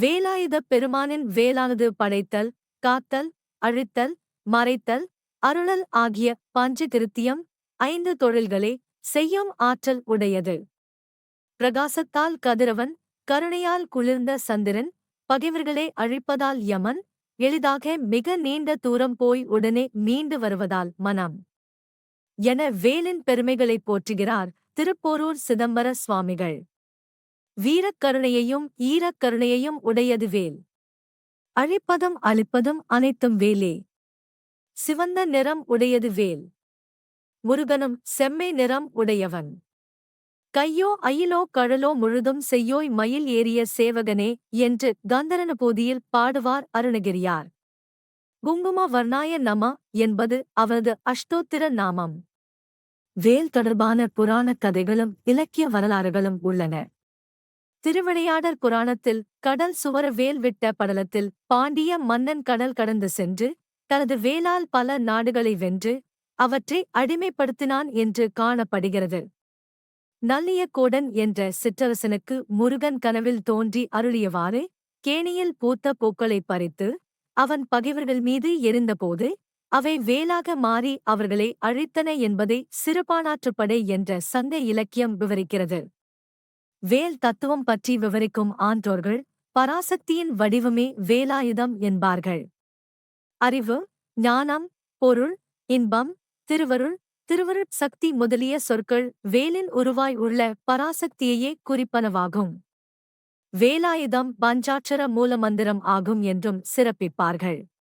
வேலாயுதப் பெருமானின் வேலானது படைத்தல் காத்தல் அழித்தல் மறைத்தல் அருளல் ஆகிய பஞ்ச கிருத்தியம் ஐந்து தொழில்களே செய்யும் ஆற்றல் உடையது. பிரகாசத்தால் கதிரவன் கருணையால் குளிர்ந்த சந்திரன் பகைவர்களை அழிப்பதால் யமன் எளிதாக மிக நீண்ட தூரம் போய் உடனே மீண்டு வருவதால் மனம். என வேலின் பெருமைகளைப் போற்றுகிறார் திருப்போரூர் சிதம்பர சுவாமிகள். வீரக்கருணையையும் ஈரக்கருணையையும் உடையது வேல். அழிப்பதும் அழிப்பதும் அனைத்தும் வேலே. சிவந்த நிறம் உடையது வேல். முருகனும் செம்மை நிறம் உடையவன். கையோ அயிலோ கழலோ முழுதும் செய்யோய் மயில் ஏறிய சேவகனே என்று கந்தரனுபூதியில் பாடுவார் அருணகிரியார். குங்கும வர்ணாய நம என்பது அவரது அஷ்டோத்திர நாமம். வேல் தொடர்பான புராணக் கதைகளும் இலக்கிய வரலாறுகளும் உள்ளன. திருவிளையாடற் புராணத்தில் கடல் சுவர வேல் விட்ட படலத்தில் பாண்டிய மன்னன் கடல் கடந்து சென்று தனது வேலால் பல நாடுகளை வென்று அவற்றை அடிமைப்படுத்தினான் என்று காணப்படுகிறது. நல்லியக்கோடன் என்ற சிற்றரசனுக்கு முருகன் கனவில் தோன்றி அருளியவாறு கேணியில் பூத்த பூக்களைப் பறித்து அவன் பகைவர்கள் மீது எரிந்தபோது அவை வேலாக மாறி அவர்களை அழித்தன என்பதை சிறுபானாற்றுப்படை என்ற சங்க இலக்கியம் விவரிக்கிறது. வேல் தத்துவம் பற்றி விவரிக்கும் ஆன்றோர்கள் பராசக்தியின் வடிவமே வேலாயுதம் என்பார்கள். அறிவு ஞானம் பொருள் இன்பம் திருவருள் திருவருட் சக்தி முதலிய சொற்கள் வேலின் உருவாய் உள்ள பராசக்தியையே குறிப்பனவாகும். வேலாயுதம் பஞ்சாட்சர மூலமந்திரம் ஆகும் என்றும் சிறப்பிப்பார்கள்.